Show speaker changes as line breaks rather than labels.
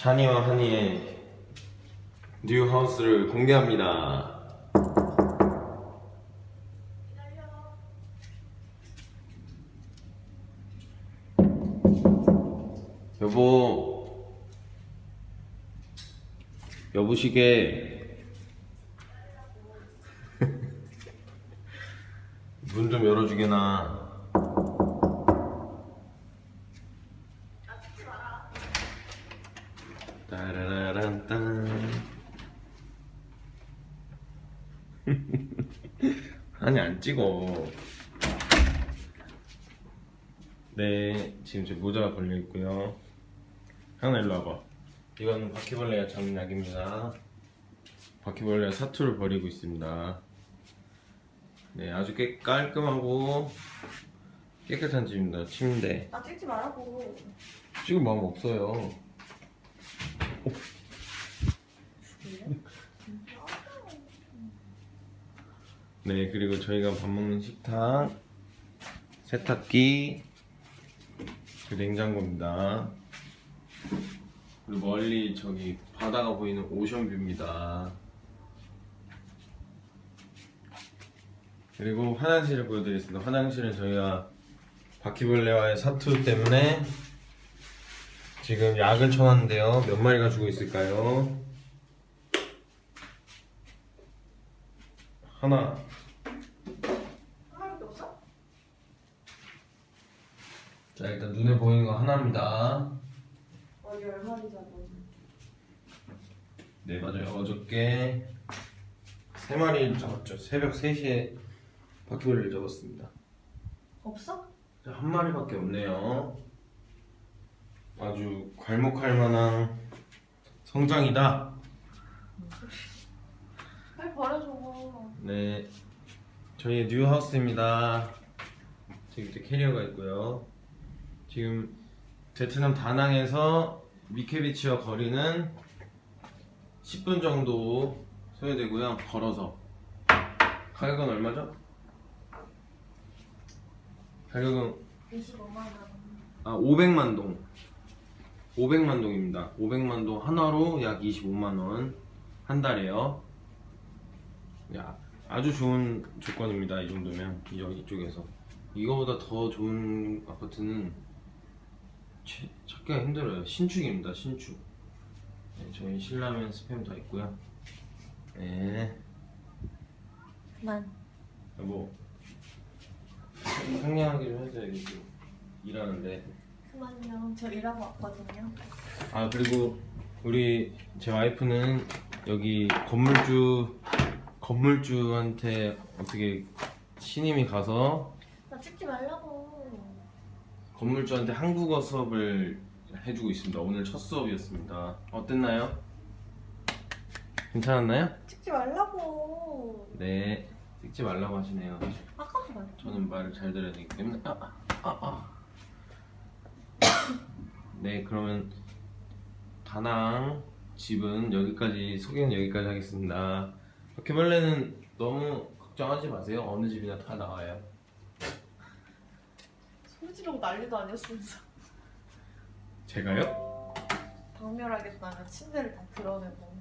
찬이와 한이의 뉴 하우스를 공개합니다. 여보, 여보시게 문좀 열어주게나. 따라라란딴. 아니 안 찍어. 네 지금 제 모자가 걸려 있고요. 하나 일로 와봐. 이건 바퀴벌레가 잡는 약입니다. 바퀴벌레가 사투를 벌이고 있습니다. 네 아주 깨, 깔끔하고 깨끗한 집입니다. 침대.
나 찍지 말라고.
찍을 마음 없어요 네 그리고 저희가 밥 먹는 식탁 세탁기 그 냉장고입니다. 그리고 멀리 저기 바다가 보이는 오션뷰입니다. 그리고 화장실을 보여드리겠습니다. 화장실은 저희가 바퀴벌레와의 사투 때문에 지금 약을 쳐놨는데요 몇 마리가 죽어 있을까요? 하나
하나밖에 없어?
자 일단 눈에 보이는 거 하나입니다.
어디 얼마나 잡아?
네 맞아요. 어저께 세 마리를 잡았죠. 새벽 3시에 바퀴벌레를 잡았습니다.
없어?
자, 한 마리밖에 없네요. 아주 괄목할 만한 성장이다.
빨리 버려줘.
네 저희의 뉴 하우스입니다. 저기 밑에 캐리어가 있고요. 지금 베트남 다낭에서 미케비치와 거리는 10분 정도 소요되고요. 걸어서 가격은 얼마죠? 가격은
25만 원.
아 500만 동 500만 동입니다. 500만 동 한화로 약 25만 원 한 달에요. 야 아주 좋은 조건입니다. 이 정도면 이- 이쪽에서 이거보다 더 좋은 아파트는 채- 찾기가 힘들어요. 신축입니다. 신축. 네, 저희 신라면 스팸 다 있고요. 네.
그만.
여보 상냥하기로 해서 여기 지금 일하는데
그만요. 저 일하고 왔거든요.
아 그리고 우리 제 와이프는 여기 건물주 건물주한테 어떻게 신임이 가서
나 찍지 말라고.
건물주한테 한국어 수업을 해주고 있습니다. 오늘 첫 수업이었습니다. 어땠나요? 괜찮았나요?
찍지 말라고.
네 찍지 말라고 하시네요.
아까도 말.
저는 말을 잘 들어야 되기 때문에 아, 아, 아, 아. 네 그러면 다낭 집은 여기까지 소개는 여기까지 하겠습니다 바퀴벌레는 너무 걱정하지 마세요 어느 집이나 다 나와요
소리 지르고 난리도 아니었으면서.
제가요?
박멸하겠다며 침대를 다 드러내고.